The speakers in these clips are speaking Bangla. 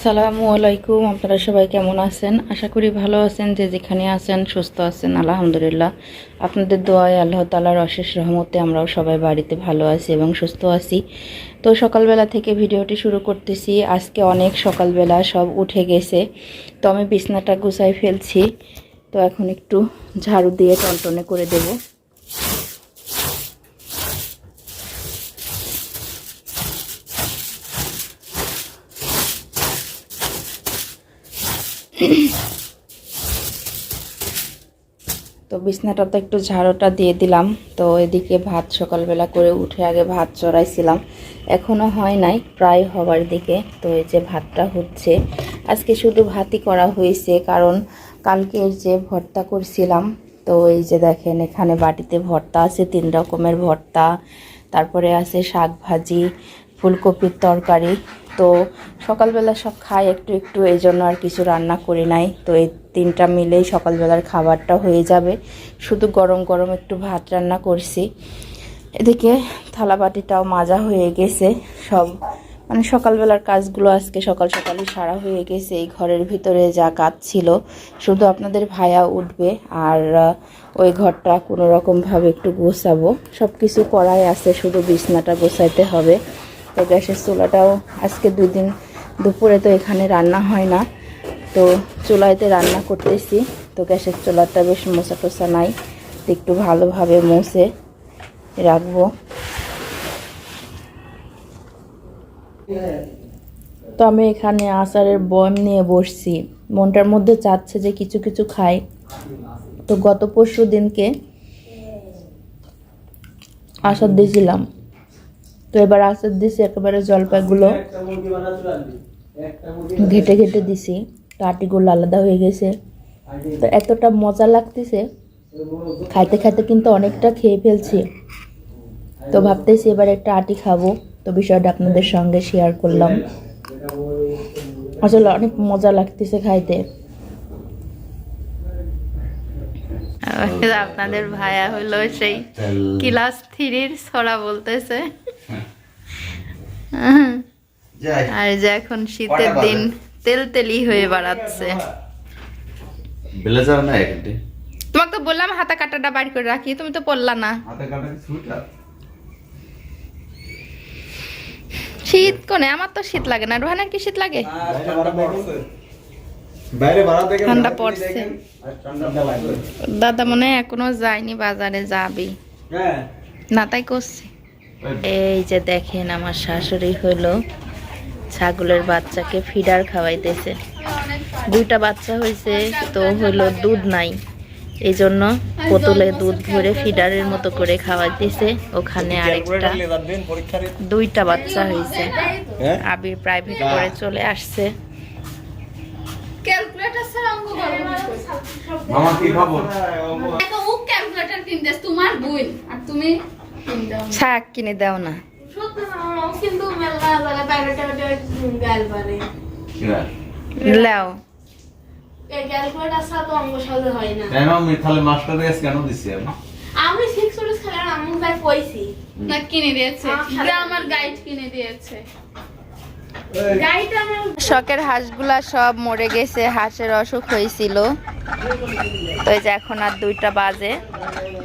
আসসালামু আলাইকুম, আপনারা সবাই কেমন আছেন? আশা করি ভালো আছেন, যে যেখানে আছেন, সুস্থ আছেন, আলহামদুলিল্লাহ। আপনাদের দোয়ায় আল্লাহ তালার অশেষ রহমতে আমরাও সবাই বাড়িতে ভালো আছি এবং সুস্থ আছি। তো সকালবেলা থেকে ভিডিওটি শুরু করতেছি। আজকে অনেক সকালবেলা সব উঠে গেছে, তো আমি বিছনাটা গুছাই ফেলছি। তো এখন একটু ঝাড়ু দিয়ে টনটনে করে দেবো। তো বিছনাটাতে একটু ঝাড়ুটা দিয়ে দিলাম। তো এদিকে ভাত সকালবেলা করে উঠে আগে ভাত চড়াইছিলাম। এখনও হয় নাই, প্রায় হওয়ার দিকে। তো এই যে ভাতটা হচ্ছে, আজকে শুধু ভাতই করা হয়েছে কারণ কালকের যে ভর্তা করছিলাম। তো এই যে দেখেন, এখানে বাটিতে ভর্তা আছে, তিন রকমের ভর্তা। তারপরে আছে শাক ভাজি ফুলকপির তরকারি। তো সকালবেলা সব খাই, একটু একটু, এই জন্য আর কিছু রান্না করি নাই। তো এই তিনটা মিলেই সকালবেলার খাবারটা হয়ে যাবে। শুধু গরম গরম একটু ভাত রান্না করছি। এদিকে থালা বাটিটাও মাজা হয়ে গেছে সব। মানে সকালবেলার কাজগুলো আজকে সকাল সকালই সারা হয়ে গেছে। এই ঘরের ভিতরে যা কাজ ছিল, শুধু আপনাদের ভায়া উঠবে আর ওই ঘরটা কোনো রকমভাবে একটু গোছাবো। সব কিছু করাই আছে, শুধু বিছনাটা গোছাইতে হবে। তো গ্যাসের চুলাটাও আজকে দুই দিন দুপুরে তো এখানে রান্না হয় না। তো চুলাইতে রান্না করতেছি। তো গ্যাসের চুলাটা বেশ মোছা টোসা নাই। তো একটু ভালোভাবে মুছে রাখব। তো আমি এখানে আচারের বয়ম নিয়ে বসছি। মনটার মধ্যে চাচ্ছে যে কিছু কিছু খাই। তো গত পরশু দিনকে আচার দিয়েছিলাম। তো এবার আচার দিছি একেবারে জলপাইগুলো। ঘেটে ঘেটে দিছি তো আটিগুলো আলাদা হয়ে গেছে। তো এতটা মজা লাগতেছে খাইতে খাইতে কিন্তু অনেকটা খেয়ে ফেলছি। তো ভাবতেছি এবার একটা আটি খাব তো বিষয়টা আপনাদের সঙ্গে শেয়ার করলাম। আসলে অনেক মজা লাগতেছে খাইতে। আপনাদের ভাইয়া হলো সেই ক্লাস থ্রির ছড়া বলতেছে। আর যে এখন শীতের দিন তেল তেলি হয়ে বাড়াচ্ছে। ব্লেজার না এখানটি তোমাকে তো বললাম হাতা কাটাটা বাড়ি করে রাখি তুমি তো পড়লা না। শীত কোনে? আমার তো শীত লাগে না। রোহানের কি শীত লাগে? দেখেন ঠান্ডা পড়ছে। দাদা মনে হয় এখনও যায়নি বাজারে যাবি। হ্যাঁ। না তাই করছি। এই যে দেখেন আমার শাশুড়ি হলো ছাগলের বাচ্চাকে ফিডার খাওয়াইতেছে। দুইটা বাচ্চা হয়েছে তো হলো দুধ নাই। এই জন্য বোতলে দুধ ভরে ফিডারের মতো করে খাওয়াইতেছে। ওখানে আরেকটা দুইটা বাচ্চা হয়েছে হ্যাঁ? আবির প্রাইভেট করে চলে আসছে। ক্যালকুলেটর ছাড়া অঙ্ক করব না। মামা কি খবর? একটা ও ক্যালকুলেটর কিনতেছ তোমার বোন আর তুমি শাক কিনে দাও না। সত্যি না, ও কিন্তু মেলা জায়গায় বাইরে টাইরে গাল পারে লাও। এই ক্যালকুলেটর ছাড়া তো অঙ্ক সহজে হয় না। কেন? আমি তাহলে মাস্টার গ্যাস কেন দিছি আমি? আমি সিক্স ওরিস খেলে আমি তাই কইছি। না কিনে দিয়েছে। আমার গাইড কিনে দিয়েছে। শখের হাঁসগুলা সব মরে গেছে, হাঁসের অসুখ হয়েছিল। তো যে এখন আর দুইটা বাজে।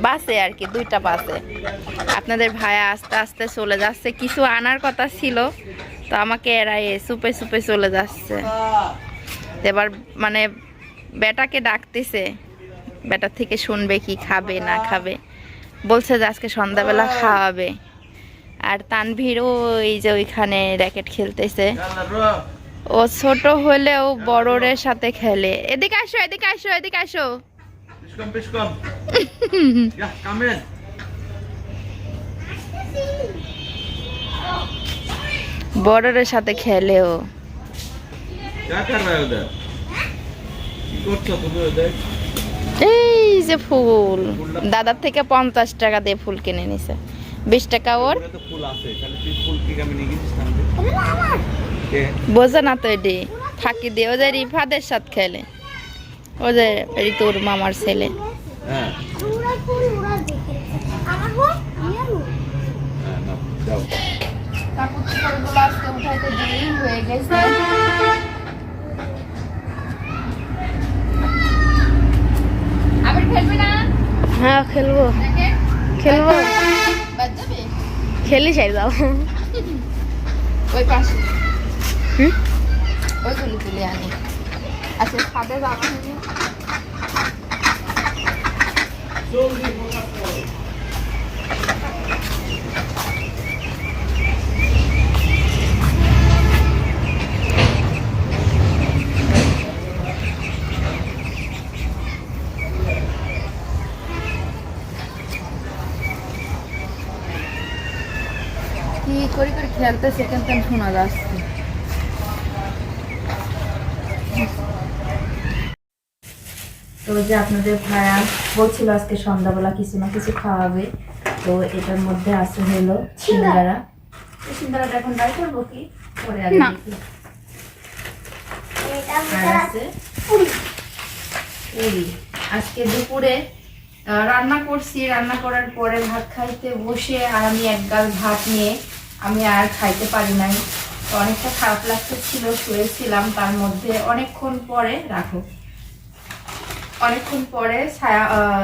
বাসে আর কি, দুইটা বাজে। আপনাদের ভাইয়া আস্তে আস্তে চলে যাচ্ছে। কিছু আনার কথা ছিল, তো আমাকে এরাই সুপে সুপে চলে যাচ্ছে। এবার মানে বেটাকে ডাকতেছে বেটার থেকে শুনবে কি খাবে, না খাবে। বলছে যে আজকে সন্ধ্যাবেলা খাওয়াবে। আর তানভীরও এই যে ওইখানে র্যাকেট খেলতেছে। ও ছোট হলেও বড়রের সাথে খেলে। এদিকে আসো এদিকে আসো এদিকে আসো। বড়রের সাথে খেলে ও এই যে ফুল। দাদার থেকে পঞ্চাশ টাকা দিয়ে ফুল কিনে নিছে। বিশ টাকা ওর। বোঝে না তো এডি ফাঁকি দিয়ে ওদের ইফাদের সাথে খেলে। ওদের তোর মামার ছেলে। হ্যাঁ।, হ্যাঁ খেলব খেলব। খেলি চাই যাও ওই পাশে। হুম? ওইগুলো তুলে আনি। আচ্ছা ছাদে যাওয়া কি করে করে খেলতেছে কিন্তু শোনা যাচ্ছে। তো যে আপনাদের ভাইয়া বলছিল আজকে সন্ধ্যাবেলা কিছু না কিছু খাওয়াবে তো এটার মধ্যে আছে হলো সিঙ্গারা। এই সিঙ্গারাটা এখন বাই করব কি? পরে আগে আর আছে পুরি। আজকে দুপুরে আহ, রান্না করছি। রান্না করার পরে ভাত খাইতে বসে আর আমি এক গাল ভাত নিয়ে আমি আর খাইতে পারি নাই। তো অনেকটা খারাপ লাগতেছিল, শুয়েছিলাম তার মধ্যে অনেকক্ষণ পরে রাখো অনেকক্ষণ পরে ছায়া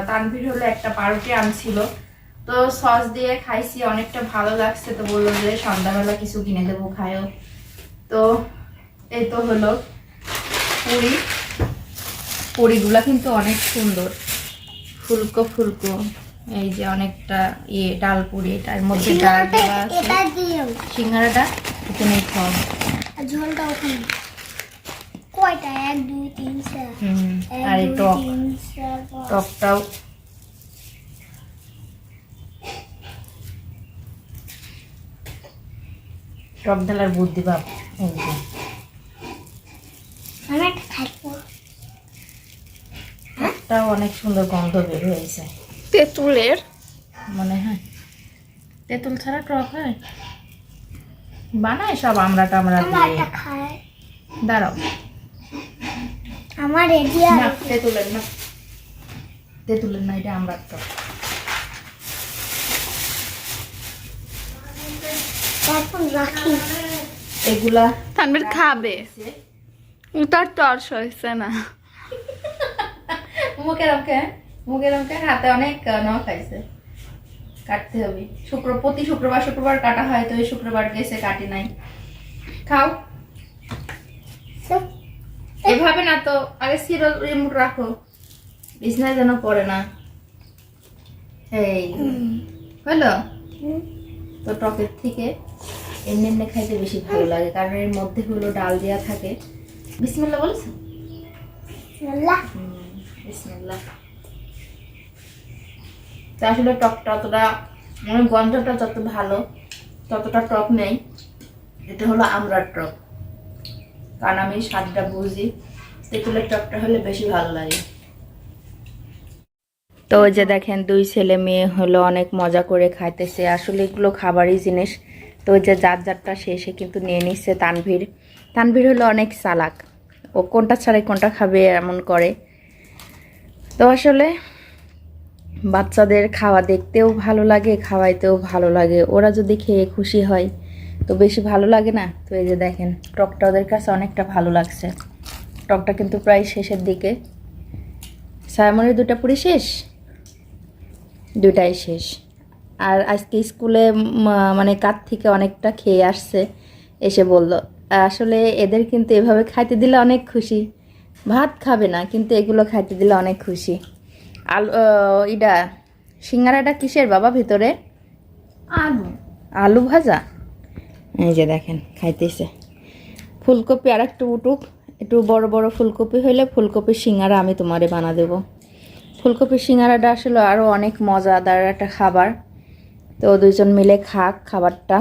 তানভীর হলো একটা পাউরুটি আনছিল। তো সস দিয়ে খাইছি, অনেকটা ভালো লাগছে। তো বলল যে সন্ধ্যাবেলা কিছু কিনে দেবো খায়ও তো এই তো হলো পুরি। পুরিগুলা কিন্তু অনেক সুন্দর। ফুলকো ফুলকো। এই যে অনেকটা ইয়ে ডাল পুরি তার মধ্যে ডাল দেওয়া আছে। সিঙ্গারাটা এখানে খাও আর ঝোলটা ওখানে। কয়টা? এক দুই তিন চার। আর এই টক। তিন চার পাঁচ। টকটাও। টক ঢালার বুদ্ধি বাপ এই যে। অনেক সুন্দর গন্ধ বের হয়েছে। তেঁতুলের। মনে হয়। তেঁতুল ছাড়া টক হয়? বানায় সব আমরা টামরা দিয়ে। দাঁড়াও। আমার রেডি না তেঁতুলের না। তেঁতুলের না এটা আমরা টক। এগুলা তানবীর খাবে। তার টর্চ হয়েছে না। রমকে মুখের রমকে হাতে অনেক ন খাইছে কাটতে হবে। শুক্র প্রতি শুক্রবার শুক্রবার কাটা হয় তো এই শুক্রবার গেছে কাটি নাই। খাও। এভাবে না তো আগে সিরিয়াল রিমোট রাখো। বিছনায় যেন পড়ে না। এই হলো? তো টকের থেকে এমনি এমনি খাইতে বেশি ভালো লাগে কারণ এর মধ্যে হলো ডাল দেওয়া থাকে। বিসমিল্লা বলেছ। বিসমিল্লাহ। তো আসলে টকটা অতটা মানে গন্ধটা যত ভালো, ততটা টক নেই। এটা হলো আমরার টক। কারণ আমি স্বাদটা বুঝি, তেঁতুলের টকটা হলে বেশি ভালো লাগে। তো যে দেখেন, দুই ছেলে মেয়ে হলো অনেক মজা করে খাইতেছে। আসলে এগুলো খাবারই জিনিস। তো যে যার যারটা শেষে কিন্তু নিয়ে নিচ্ছে তানভীর। তানভীর হলো অনেক চালাক। ও কোনটা ছাড়াই কোনটা খাবে এমন করে। তো আসলে বাচ্চাদের খাওয়া দেখতেও ভালো লাগে, খাওয়াইতেও ভালো লাগে। ওরা যদি খেয়ে খুশি হয়, তো বেশি ভালো লাগে না? তো এই যে দেখেন, টকটা ওদের কাছে অনেকটা ভালো লাগছে। টকটা কিন্তু প্রায় শেষের দিকে। সায়ামনের দুটা পুরি শেষ? দুটাই শেষ। আর আজকে স্কুলে মানে কাত থেকে অনেকটা খেয়ে আসছে, এসে বলল, আসলে এদের কিন্তু এভাবে খাইতে দিলে অনেক খুশি। ভাত খাবে না, কিন্তু এগুলো খাইতে দিলে অনেক খুশি। আলু ইডা সিঙ্গারাটা কিসের বাবা ভিতরে? আলু। আলু ভাজা? এই যে দেখেন খাইতেছে। ফুলকপি আর একটু উঠুক একটু বড় বড় ফুলকপি হইলে ফুলকপির সিঙ্গারা আমি তোমারে বানা দেবো। ফুলকপির সিঙ্গারাটা আসলে আরও অনেক মজাদার একটা খাবার। তো দুজন মিলে খাক খাবারটা।